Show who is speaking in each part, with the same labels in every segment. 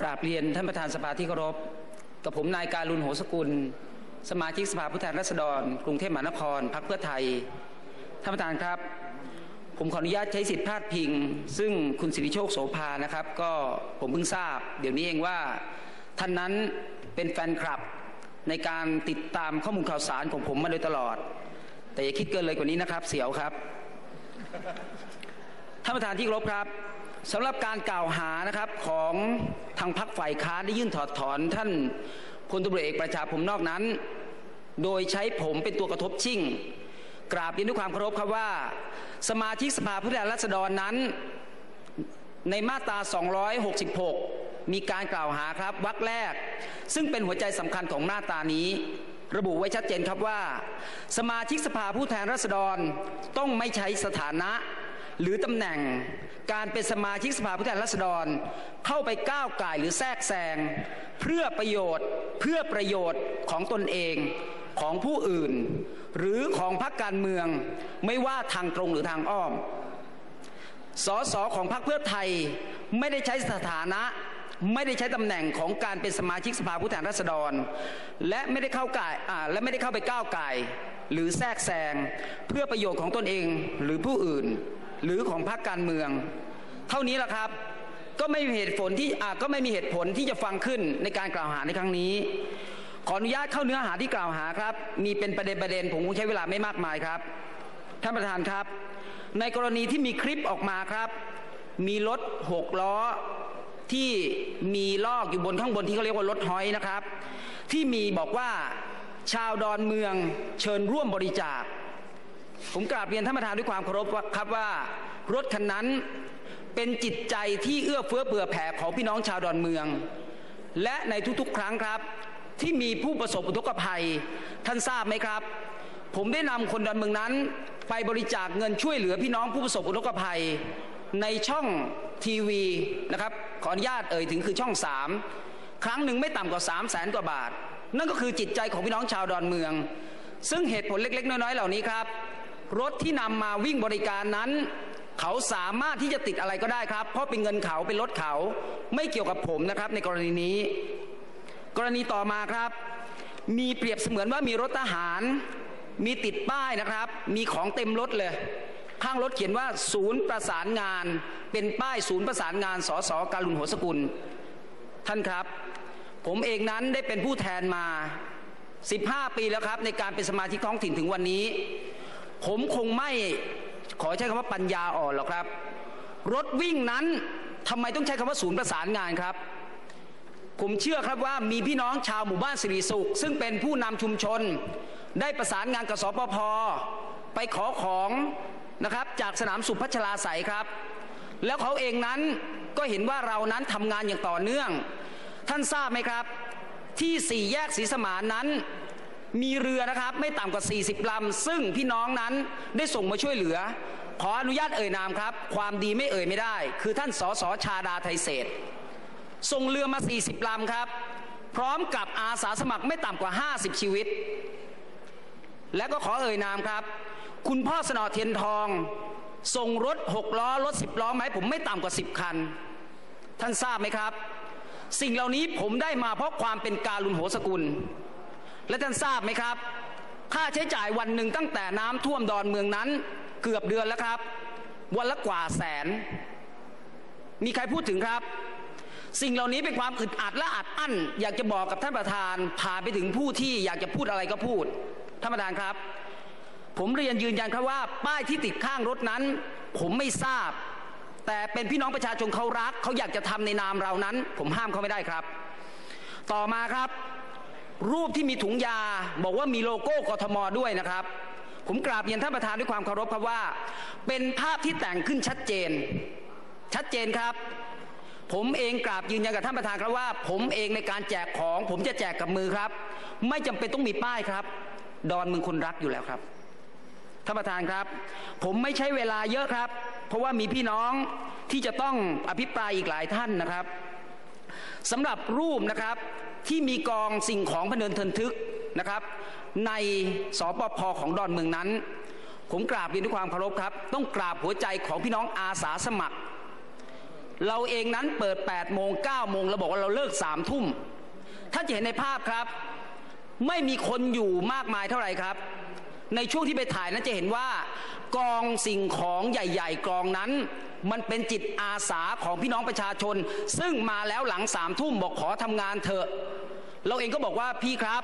Speaker 1: กราบเรียนท่านประธานสภาที่เคารพ กับผมนายการุณโหสกุล สมาชิกสภาผู้แทนราษฎร กรุงเทพมหานครพรรคเพื่อไทย ท่านประธานครับ ผมขออนุญาตใช้สิทธิพาดพิง ซึ่งคุณสิริโชคโสภานะครับ ก็ผมเพิ่งทราบ เดี๋ยวนี้เองว่า ท่านนั้นเป็นแฟนคลับในการติดตามข้อมูลข่าวสารของผมมาโดยตลอด แต่อย่าคิดเกินเลยกว่านี้นะครับ เสียวครับานประธานที่เคารพครับสำหรับการกล่าวหานะครับของทางพรรคฝ่ายค้านได้ยื่นถอดถอนท่านพลตำรวจเอกประชาผมนอกนั้น โดยใช้ผมเป็นตัวกระทบชิ่ง กราบเรียนด้วยความเคารพครับว่า สมาชิกสภาผู้แทนราษฎรนั้น ในมาตรา 266 มีการกล่าวหาครับวรรคแรก ซึ่งเป็นหัวใจสำคัญของมาตรานี้ระบุไว้ชัดเจนครับว่า สมาชิกสภาผู้แทนราษฎรต้องไม่ใช้สถานะ หรือตำแหน่งการเป็นสมาชิกสภาผู้แทนราษฎร เข้าไปก้าวไก่ายหรือแทรกแซงเพื่อประโยชน์เพื่อประโยชน์ของตนเองของผู้อื่น หรือของพรรคการเมืองไม่ว่าทางตรงหรือทางอ้อมสสของพรรคเพื่อไทยไม่ได้ใช้สถานะไม่ได้ใช้ตำแหน่งของการเป็นสมาชิกสภาผู้แทนราษฎร และไม่ได้เข้าก่ายและไม่ได้เข้าไปก้าวไก่ายหรือแทรกแซงเพื่อประโยชน์ของตนเองหรือผู้อื่น หรือของพรรคการเมือง เท่านี้แหละครับ ก็ไม่มีเหตุผลที่ก็ไม่มีเหตุผลที่จะฟังขึ้นในการกล่าวหาในครั้งนี้ ขออนุญาตเข้าเนื้อหาที่กล่าวหาครับ มีเป็นประเด็นประเด็นผมคงใช้เวลาไม่มากมายครับท่านประธานครับ ในกรณีที่มีคลิปออกมาครับ มีรถหกล้อที่มีลอกอยู่บนข้างบนที่เขาเรียกว่ารถห้อยนะครับ ที่มีบอกว่าชาวดอนเมืองเชิญร่วมบริจาค ผมกราบเรียนท่านประธานด้วยความเคารพครับว่ารถคันนั้นเป็นจิตใจที่เอื้อเฟื้อเผื่อแผ่ของพี่น้องชาวดอนเมือง และในทุกๆ ครั้งครับ ที่มีผู้ประสบอุทกภัย ท่านทราบไหมครับ ผมได้นำคนดอนเมืองนั้น ไปบริจาคเงินช่วยเหลือพี่น้องผู้ประสบอุทกภัย ในช่องทีวีนะครับขออนุญาตเอ่ยถึงคือช่องสามครั้งหนึ่งไม่ต่ำกว่า3 0 0แสนกว่าบาท นั่นก็คือจิตใจของพี่น้องชาวดอนเมือง ซึ่งเหตุผลเล็กๆ น้อยๆ เหล่านี้ครับ รถที่นำมาวิ่งบริการนั้น เขาสามารถที่จะติดอะไรก็ได้ครับ เพราะเป็นเงินเขาเป็นรถเขาไม่เกี่ยวกับผมนะครับ ในกรณีนี้ กรณีต่อมาครับ มีเปรียบเสมือนว่ามีรถทหาร มีติดป้ายนะครับ มีของเต็มรถเลย ข้างรถเขียนว่า ศูนย์ประสานงาน เป็นป้ายศูนย์ประสานงานสสการุณหัวสกุล ท่านครับ ผมเองนั้นได้เป็นผู้แทนมา 15 ปีแล้วครับ ในการเป็นสมาชิกท้องถิ่นถึงวันนี้ ผมคงไม่ขอใช้คำว่าปัญญาอ่อนหรอกครับ รถวิ่งนั้นทำไมต้องใช้คำว่าศูนย์ประสานงานครับ ผมเชื่อครับว่ามีพี่น้องชาวหมู่บ้านสิริสุข ซึ่งเป็นผู้นำชุมชน ได้ประสานงานกับสปพไปขอของนะครับจากสนามสุพัชลาใสครับ แล้วเขาเองนั้นก็เห็นว่าเรานั้นทำงานอย่างต่อเนื่อง ท่านทราบไหมครับ ที่สี่แยกศรีสมานนั้น มีเรือนะครับไม่ต่ำกว่า 40ลำซึ่งพี่น้องนั้นได้ส่งมาช่วยเหลือ ขออนุญาตเอ่ยนามครับ ความดีไม่เอ่ยไม่ได้ คือท่านสสชาดาไทยเศษส่งเรือมา 40ลำครับ พร้อมกับอาสาสมัครไม่ต่ำกว่า 50 ชีวิต และก็ขอเอ่ยนามครับ คุณพ่อสนอเทียนทอง ส่งรถ 6 ล้อ รถ 10 ล้อไหมผมไม่ต่ำกว่า 10 คัน ท่านทราบไหมครับ สิ่งเหล่านี้ผมได้มาเพราะความเป็นการุณโหสกุล และท่านทราบไหมครับ ค่าใช้จ่ายวันหนึ่งตั้งแต่น้ำท่วมดอนเมืองนั้น เกือบเดือนแล้วครับ วันละกว่าแสน มีใครพูดถึงครับ สิ่งเหล่านี้เป็นความอึดอัดและอัดอั้น อยากจะบอกกับท่านประธานผ่านไปถึงผู้ที่อยากจะพูดอะไรก็พูดท่านประธานครับ ผมเรียนยืนยันครับว่า ป้ายที่ติดข้างรถนั้น ผมไม่ทราบ แต่เป็นพี่น้องประชาชนเขารักเขาอยากจะทำในนามเรานั้น ผมห้ามเขาไม่ได้ครับ ต่อมาครับ รูปที่มีถุงยาบอกว่ามีโลโก้กทมด้วยนะครับ ผมกราบเรียนท่านประธานด้วยความเคารพครับว่า เป็นภาพที่แต่งขึ้นชัดเจน ชัดเจนครับ ผมเองกราบยืนยันกับท่านประธานครับว่า ผมเองในการแจกของ ผมจะแจกกับมือครับ ไม่จำเป็นต้องมีป้ายครับ ดอนมึงคนรักอยู่แล้วครับท่านประธานครับ ผมไม่ใช้เวลาเยอะครับ เพราะว่ามีพี่น้องที่จะต้องอภิปรายอีกหลายท่านนะครับสำหรับรูปนะครับ ที่มีกองสิ่งของพเนินเทินทึกนะครับ ในสปพของดอนเมืองนั้น ผมกราบเรียนด้วยความเคารพครับ ต้องกราบหัวใจของพี่น้องอาสาสมัคร เราเองนั้นเปิด8โมง9โมงเราบอกว่าเราเลิก3ทุ่มท่านจะเห็นในภาพครับ ไม่มีคนอยู่มากมายเท่าไหร่ครับ ในช่วงที่ไปถ่ายนั้นจะเห็นว่ากองสิ่งของใหญ่ ๆ กองนั้น มันเป็นจิตอาสาของพี่น้องประชาชน ซึ่งมาแล้วหลังสามทุ่มบอกขอทำงานเถอะ เราเองก็บอกว่าพี่ครับ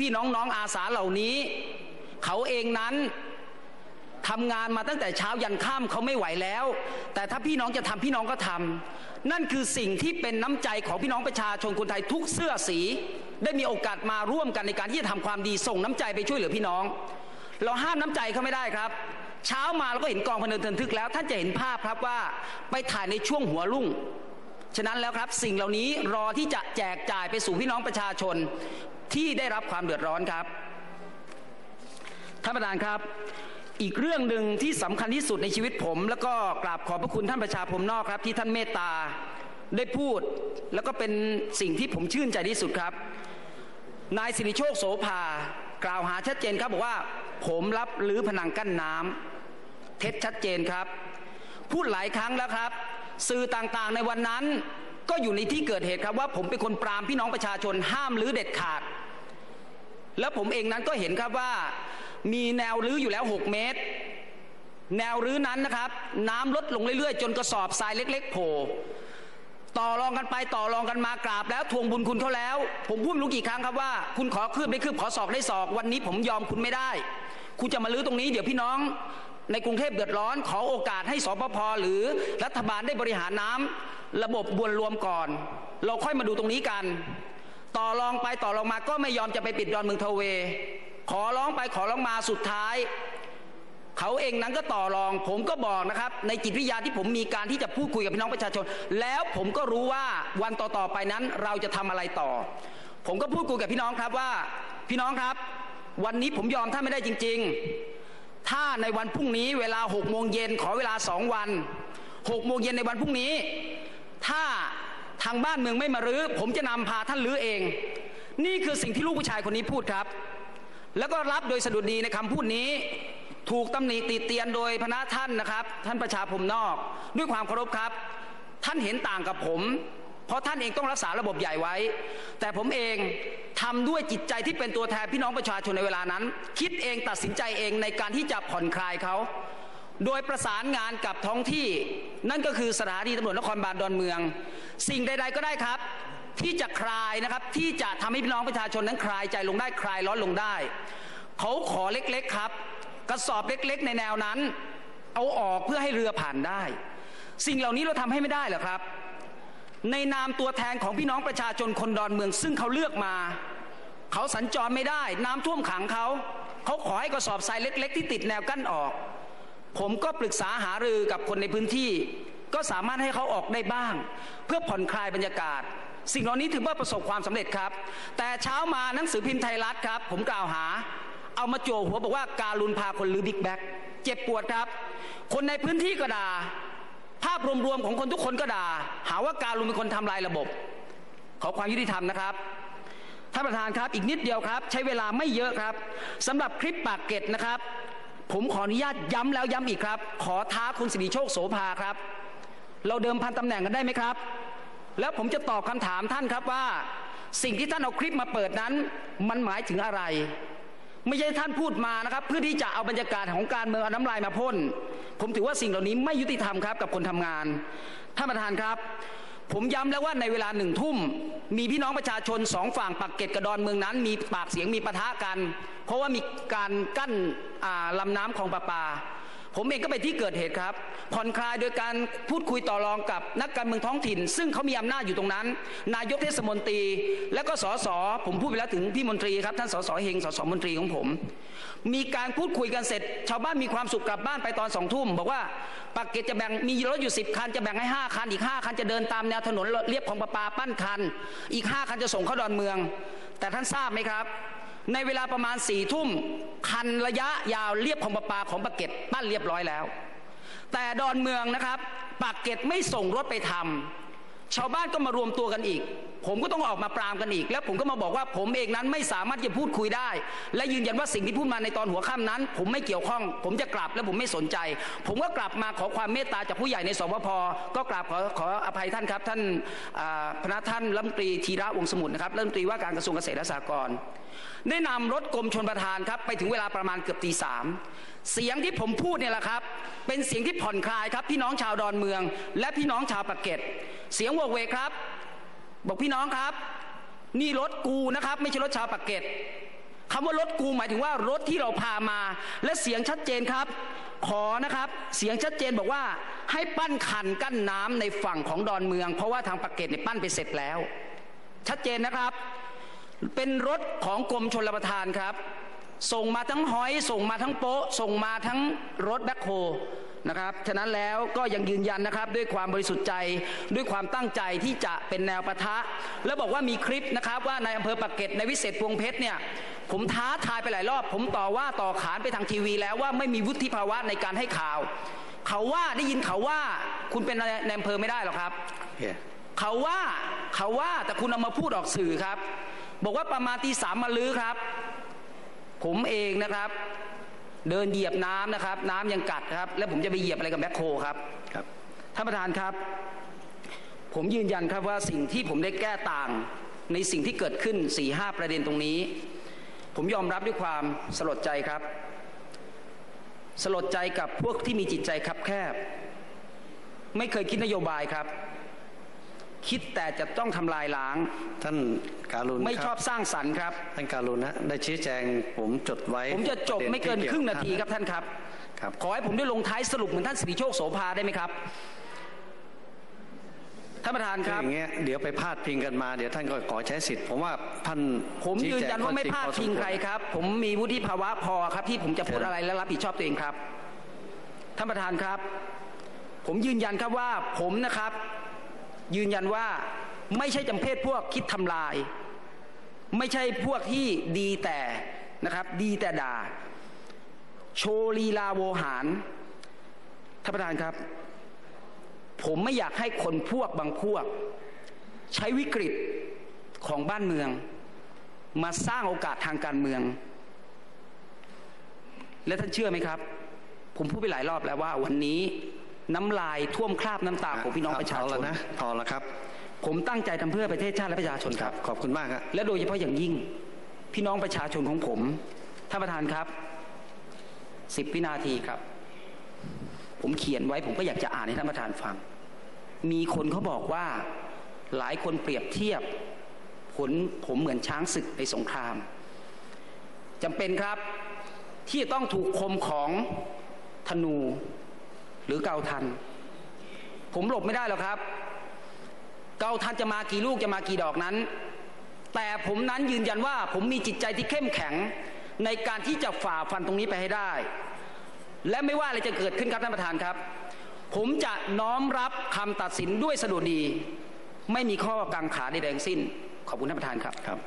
Speaker 1: พี่ๆน้องๆอาสาเหล่านี้ เขาเองนั้นทำงานมาตั้งแต่เช้ายันค่ำเขาไม่ไหวแล้ว แต่ถ้าพี่น้องจะทำพี่น้องก็ทำนั่นคือสิ่งที่เป็นน้ำใจของพี่น้องประชาชนคนไทยทุกเสื้อสี ได้มีโอกาสมาร่วมกันในการที่จะทำความดีส่งน้ำใจไปช่วยเหลือพี่น้อง เราห้ามน้ำใจเขาไม่ได้ครับ เช้ามาเราก็เห็นกองพนันเทินทึกแล้ว ท่านจะเห็นภาพครับว่าไปถ่ายในช่วงหัวรุ่ง ฉะนั้นแล้วครับสิ่งเหล่านี้รอที่จะแจกจ่ายไปสู่พี่น้องประชาชนที่ได้รับความเดือดร้อนครับท่านประธานครับ อีกเรื่องหนึ่งที่สำคัญที่สุดในชีวิตผม แล้วก็กราบขอบพระคุณท่านประชาผมนอกครับ ที่ท่านเมตตาได้พูด แล้วก็เป็นสิ่งที่ผมชื่นใจที่สุดครับ นายสิริโชคโสภากล่าวหาชัดเจนครับบอกว่า ผมรับหรือผนังกั้นน้ำ เท็จชัดเจนครับ พูดหลายครั้งแล้วครับ สื่อต่างๆในวันนั้น ก็อยู่ในที่เกิดเหตุครับว่าผมเป็นคนปรามพี่น้องประชาชนห้ามหรือเด็ดขาด แล้วผมเองนั้นก็เห็นครับว่ามีแนวรื้ออยู่แล้ว 6 เมตร แนวรื้อนั้นนะครับ น้ำลดลงเรื่อยๆ จนกระสอบทรายเล็ก ๆโผล่ต่อรองกันไปต่อรองกันมากราบแล้วทวงบุญคุณเขาแล้ว ผมพูดรู้กี่ครั้งครับว่า คุณขอคืบได้คืบขอศอกได้ศอกวันนี้ผมยอมคุณไม่ได้ คุณจะมาลื้อตรงนี้เดี๋ยวพี่น้อง ในกรุงเทพเดือดร้อน ขอโอกาสให้สปพหรือรัฐบาลได้บริหารน้ำระบบบวนรวมก่อน เราค่อยมาดูตรงนี้กัน ต่อรองไปต่อรองมาก็ไม่ยอมจะไปปิดดอนเมืองทเว ขอร้องไปขอร้องมาสุดท้าย เขาเองนั้นก็ต่อรอง ผมก็บอกนะครับ ในจิตวิทยาที่ผมมีการที่จะพูดคุยกับพี่น้องประชาชน แล้วผมก็รู้ว่าวันต่อๆไปนั้นเราจะทำอะไรต่อ ผมก็พูดคุยกับพี่น้องครับว่า พี่น้องครับ วันนี้ผมยอมท่านไม่ได้จริง ๆ ถ้าในวันพรุ่งนี้เวลาหกโมงเย็นขอเวลาสองวันหกโมงเย็นในวันพรุ่งนี้ ถ้าทางบ้านเมืองไม่มารื้อผมจะนำพาท่านรื้อเอง นี่คือสิ่งที่ลูกผู้ชายคนนี้พูดครับ แล้วก็รับโดยสะดุดดีในคำพูดนี้ ถูกตำหนิติเตียนโดยพระท่านนะครับ ท่านประชาผมนอก ด้วยความเคารพครับ ท่านเห็นต่างกับผม เพราะท่านเองต้องรักษาระบบใหญ่ไว้ แต่ผมเอง ทำด้วยจิตใจที่เป็นตัวแทนพี่น้องประชาชนในเวลานั้น คิดเองตัดสินใจเองในการที่จะผ่อนคลายเขาโดยประสานงานกับท้องที่ นั่นก็คือสถานีตำรวจนครบาลดอนเมือง สิ่งใด ๆ ก็ได้ครับ ที่จะคลายนะครับที่จะทำให้พี่น้องประชาชนนั้นคลายใจลงได้คลายร้อนลงได้ เขาขอเล็กๆครับ กระสอบเล็กๆ ในแนวนั้น เอาออกเพื่อให้เรือผ่านได้ สิ่งเหล่านี้เราทำให้ไม่ได้หรอครับ ในนามตัวแทนของพี่น้องประชาชนคนดอนเมือง ซึ่งเขาเลือกมา เขาสัญจรไม่ได้ น้ำท่วมขังเขาเขาขอให้กระสอบทรายเล็ก ๆ ที่ติดแนวกั้นออก ผมก็ปรึกษาหารือกับคนในพื้นที่ ก็สามารถให้เขาออกได้บ้าง เพื่อผ่อนคลายบรรยากาศ สิ่งเหล่านี้ถือว่าประสบความสำเร็จครับ แต่เช้ามาหนังสือพิมพ์ไทยรัฐครับ ผมกล่าวหา เอามาโจหัวบอกว่าการุณพาคนลือบิ๊กแบ็กเจ็บปวดครับ คนในพื้นที่ก็ด่าภาพรวมๆของคนทุกคนก็ด่าหาว่าการุณเป็นคนทำลายระบบ ขอความยุติธรรมนะครับ ท่านประธานครับ อีกนิดเดียวครับ ใช้เวลาไม่เยอะครับสำหรับคลิปปากเกร็ดนะครับ ผมขออนุญาตย้ำแล้วย้ำอีกครับ ขอท้าคุณสิริโชคโสภาครับ เราเดิมพันตำแหน่งกันได้ไหมครับ แล้วผมจะตอบคำถามท่านครับว่า สิ่งที่ท่านเอาคลิปมาเปิดนั้น มันหมายถึงอะไร ไม่ใช่ท่านพูดมานะครับ เพื่อที่จะเอาบรรยากาศของการเมืองเอาน้ำลายมาพ่นผมถือว่าสิ่งเหล่านี้ไม่ยุติธรรมครับกับคนทำงานท่านประธานครับ ผมย้ำแล้วว่าในเวลาหนึ่งทุ่ม มีพี่น้องประชาชนสองฝั่งปากเกร็ดกระดอนเมืองนั้น มีปากเสียงมีปะทะกัน เพราะว่ามีการกั้นลำน้ำของประปา ผมเองก็ไปที่เกิดเหตุครับ ผ่อนคลายโดยการพูดคุยต่อรองกับนักการเมืองท้องถิ่น ซึ่งเขามีอำนาจอยู่ตรงนั้น นายกเทศมนตรี และก็สสผมพูดไปแล้วถึงพี่มนตรีครับท่านสสเฮงสสมนตรีของผม มีการพูดคุยกันเสร็จ ชาวบ้านมีความสุขกลับบ้านไปตอนสองทุ่มบอกว่าปากเกร็ดจะแบ่งมีรถอยู่สิบคันจะแบ่งให้ห้าคันอีกห้าคันจะเดินตามแนวถนนเรียบของประปาปั้นคัน อีกห้าคันจะส่งเข้าดอนเมือง แต่ท่านทราบไหมครับ ในเวลาประมาณสี่ทุ่มคันระยะยาวเรียบของประปาของปากเก็ตปั้นเรียบร้อยแล้ว แต่ดอนเมืองนะครับ ปากเก็ตไม่ส่งรถไปทำชาวบ้านก็มารวมตัวกันอีก ผมก็ต้องออกมาปรามกันอีก แล้วผมก็มาบอกว่าผมเองนั้นไม่สามารถจะพูดคุยได้ และยืนยันว่าสิ่งที่พูดมาในตอนหัวค่ำนั้น ผมไม่เกี่ยวข้อง ผมจะกลับและผมไม่สนใจ ผมก็กลับมาขอความเมตตาจากผู้ใหญ่ในสวพก็กราบขอขออภัยท่านครับ ท่านพนักท่านรัฐมนตรีธีระวงสมุทรนะครับรัฐมนตรีว่าการกระทรวงเกษตรและสหกรณ์ได้นำรถกรมชนประทานครับไปถึงเวลาประมาณเกือบตีสามเสียงที่ผมพูดเนี่ยแหละครับ เป็นเสียงที่ผ่อนคลายครับพี่น้องชาวดอนเมือง และพี่น้องชาวปากเกร็ดเสียงโวกเวกครับ บอกพี่น้องครับ นี่รถกูนะครับ ไม่ใช่รถชาวปากเกร็ดคำว่ารถกูหมายถึงว่ารถที่เราพามา และเสียงชัดเจนครับ ขอนะครับ เสียงชัดเจนบอกว่าให้ปั้นคันกั้นน้ำในฝั่งของดอนเมือง เพราะว่าทางปากเกร็ดเนี่ยปั้นไปเสร็จแล้ว ชัดเจนนะครับ เป็นรถของกรมชลประทานครับ ส่งมาทั้งหอย ส่งมาทั้งโป๊ะ ส่งมาทั้งรถแบ็คโฮ นะครับฉะนั้นแล้วก็ยังยืนยันนะครับด้วยความบริสุทธิ์ใจด้วยความตั้งใจที่จะเป็นแนวปะทะ แล้วบอกว่ามีคลิปนะครับว่าในอำเภอปากเกร็ดในวิเศษพวงเพชรเนี่ยผมท้าทายไปหลายรอบ ผมต่อว่าต่อขานไปทางทีวีแล้วว่าไม่มีวุฒิภาวะในการให้ข่าว เขาว่าได้ยินเขาว่าคุณเป็นในอำเภอไม่ได้หรอกครับ
Speaker 2: Yeah.
Speaker 1: เขาว่าเขาว่าแต่คุณเอามาพูดออกสื่อครับ บอกว่าประมาณตีสามมาลื้อครับ ผมเองนะครับ เดินเหยียบน้ำนะครับ น้ำยังกัดครับ แล้วผมจะไปเหยียบอะไรกับแมคโครครับ
Speaker 2: ครับ
Speaker 1: ท่านประธานครับ ผมยืนยันครับว่าสิ่งที่ผมได้แก้ต่างในสิ่งที่เกิดขึ้น4ี่ห้าประเด็นตรงนี้ ผมยอมรับด้วยความสลดใจครับ สลดใจกับพวกที่มีจิตใจคับแคบ ไม่เคยคิดนโยบายครับ คิดแต่จะต้องทำลายล้าง
Speaker 2: ท่านการุณ
Speaker 1: ไม่
Speaker 2: ค
Speaker 1: ช
Speaker 2: รั
Speaker 1: อบสร้างสรรค์ครับ
Speaker 2: ท่านการุณนะได้ชี้แจงผมจดไว้
Speaker 1: ผมจะจบไม่เกินครึ่งนาทีครับท่านครับ
Speaker 2: ครับ
Speaker 1: ขอให้ผมได้ลงท้ายสรุปเหมือนท่านสิริโชคโสภาได้ไหมครับท่านประธานค
Speaker 2: คือ
Speaker 1: รับ
Speaker 2: อย่างเงี้ยเดี๋ยวไปพาดพิงกันมาเดี๋ยวท่านก็ขอใช้สิทธิ์ผมว่าท่าน
Speaker 1: ผม
Speaker 2: ชี้
Speaker 1: ยืน
Speaker 2: แจง
Speaker 1: ยันว่าไม่
Speaker 2: ข้อ
Speaker 1: พลาด
Speaker 2: พอส
Speaker 1: พิง
Speaker 2: ว
Speaker 1: ใครครับ ผมมีวุฒิภาวะพอครับ ที่ผมจะพูดอะไรและรับผิดชอบตัวเองครับ ท่านประธานครับ ผมยืนยันครับว่าผมนะครับ ยืนยันว่าไม่ใช่จำเพศพวกคิดทำลาย ไม่ใช่พวกที่ดีแต่นะครับ ดีแต่ด่า โชลีลาโวหารท่านประธานครับ ผมไม่อยากให้คนพวกบางพวก ใช้วิกฤตของบ้านเมือง มาสร้างโอกาสทางการเมือง และท่านเชื่อไหมครับ ผมพูดไปหลายรอบแล้วว่าวันนี้ น้ำลายท่วมคราบน้ำตาของพี่น้องประชา
Speaker 2: เอ
Speaker 1: ช
Speaker 2: แล้ว
Speaker 1: น
Speaker 2: นะพอแล้วครับ
Speaker 1: ผมตั้งใจทำเพื่อประเทศชาติและประชาชน
Speaker 2: ค
Speaker 1: ค
Speaker 2: รั
Speaker 1: รั
Speaker 2: บบขอบคุณมากครับ
Speaker 1: และโดยเฉพาะอย่างยิ่ง พี่น้องประชาชนของผมท่านประธานครับสิบวินาทีครับ ผมเขียนไว้ผมก็อยากจะอ่านให้ท่านประธานฟัง มีคนเขาบอกว่าหลายคนเปรียบเทียบผลผมเหมือนช้างศึกในสงครามจำเป็นครับที่จะต้องถูกคมของธนู หรือเกาทัน ผมหลบไม่ได้หรอกครับ เกาทันจะมากี่ลูกจะมากี่ดอกนั้น แต่ผมนั้นยืนยันว่า ผมมีจิตใจที่เข้มแข็งในการที่จะฝ่าฟันตรงนี้ไปให้ได้ และไม่ว่าอะไรจะเกิดขึ้นครับท่านประธานครับ ผมจะน้อมรับคำตัดสินด้วยสะดุดี ไม่มีข้อกังขาใดๆทั้งสิ้น ขอบคุณท่านประธานครับ
Speaker 2: ครับ